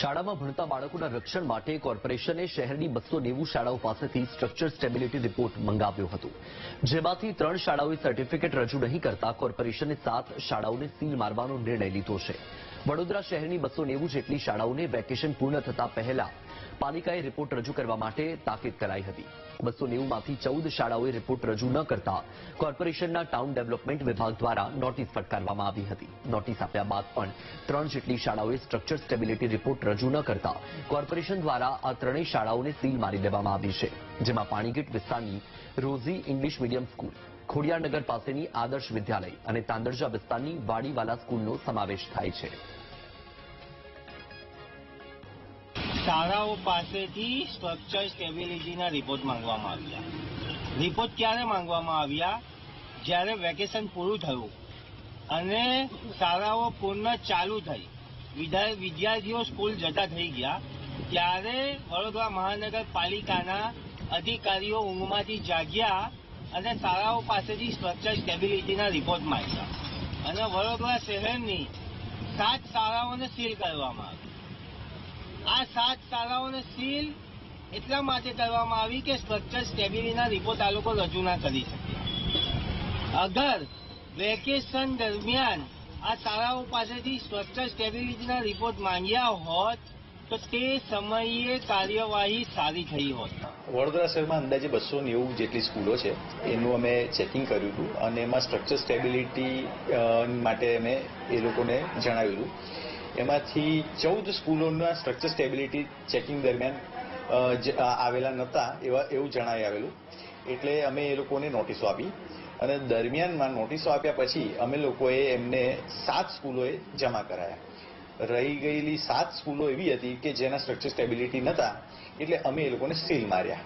શાળામાં ભણતા બાળકોના રક્ષણ માટે કોર્પોરેશને શહેરની બસો નેવું શાળાઓ પાસેથી સ્ટ્રક્ચર સ્ટેબિલિટી રિપોર્ટ મંગાવ્યો હતો. જેમાંથી ત્રણ શાળાઓએ સર્ટિફિકેટ રજૂ નહીં કરતા કોર્પોરેશને સાત શાળાઓને સીલ મારવાનો નિર્ણય લીધો છે. વડોદરા શહેરની બસો નેવું જેટલી શાળાઓને વેકેશન પૂર્ણ થતા પહેલા પાલિકાએ રિપોર્ટ રજૂ કરવા માટે તાકીદ કરાઈ હતી. બસો નેવુંમાંથી ચૌદ શાળાઓએ રિપોર્ટ રજૂ ન કરતા કોર્પોરેશનના ટાઉન ડેવલપમેન્ટ વિભાગ દ્વારા નોટિસ ફટકારવામાં આવી હતી. નોટિસ આપ્યા બાદ પણ ત્રણ જેટલી શાળાઓએ સ્ટ્રક્ચર સ્ટેબિલિટી રિપોર્ટ રજૂ ન કરતા કોર્પોરેશન દ્વારા આ ત્રણેય શાળાઓને સીલ મારી દેવામાં આવી છે, જેમાં પાણીગીટ વિસ્તારની Rosy English medium school Khodiyarnagar પાસેની આદર્શ વિદ્યાલય અને તાંદરજા વિસ્તારની વાડીવાલા સ્કૂલનો સમાવેશ થાય છે. શાળાઓ પાસેથી સ્ટ્રક્ચર સ્ટેબિલિટીના રિપોર્ટ માંગવામાં આવ્યા. રિપોર્ટ ક્યારે માંગવામાં આવ્યા? જ્યારે વેકેશન પૂરું થયું અને શાળાઓ પૂર્ણ ચાલુ થઈ વિદ્યાર્થીઓ સ્કૂલ જતા થઈ ગયા, ત્યારે વડોદરા મહાનગરપાલિકાના અધિકારીઓ ઊંઘમાંથી જાગ્યા અને શાળાઓ પાસેથી સ્ટ્રક્ચર સ્ટેબિલિટીના રિપોર્ટ માંગ્યા. અને વડોદરા શહેરની સાત શાળાઓને સીલ કરવામાં આવી. આ સાત શાળાઓને સીલ એટલા માટે કરવામાં આવી કે સ્ટ્રક્ચર સ્ટેબિલિટીના રિપોર્ટ આ લોકો રજૂ ના કરી શક્યા અગર વેકેશન દરમિયાન આ શાળાઓ પાસેથી સ્ટ્રક્ચર સ્ટેબિલિટીના રિપોર્ટ માંગ્યા હોત તો સમયે કાર્યવાહી સારી થઈ હોત. વડોદરા શહેરમાં અંદાજે બસો નેવું જેટલી સ્કૂલો છે. એનું અમે ચેકિંગ કર્યું હતું અને એમાં સ્ટ્રક્ચર સ્ટેબિલિટી માટે અમે એ લોકોને જણાવ્યું હતું. એમાંથી ચૌદ સ્કૂલોના સ્ટ્રક્ચર સ્ટેબિલિટી ચેકિંગ દરમિયાન આવેલા નહોતા એવા, એવું જણાવી આવેલું. એટલે અમે એ લોકોને નોટિસો આપી અને દરમિયાનમાં નોટિસો આપ્યા પછી અમે લોકોએ એમને સાત સ્કૂલોએ જમા કરાયા. રહી ગયેલી સાત સ્કૂલો એવી હતી કે જેના સ્ટ્રક્ચર સ્ટેબિલિટી નહોતા એટલે અમે એ લોકોને સીલ માર્યા.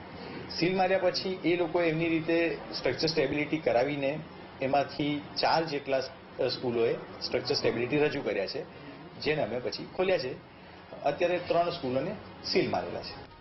સીલ માર્યા પછી એ લોકો એમની રીતે સ્ટ્રક્ચર સ્ટેબિલિટી કરાવીને એમાંથી ચાર જેટલા સ્કૂલોએ સ્ટ્રક્ચર સ્ટેબિલિટી રજૂ કર્યા છે, જેને અમે પછી ખોલ્યા છે. અત્યારે ત્રણ સ્કૂલોને સીલ મારેલા છે.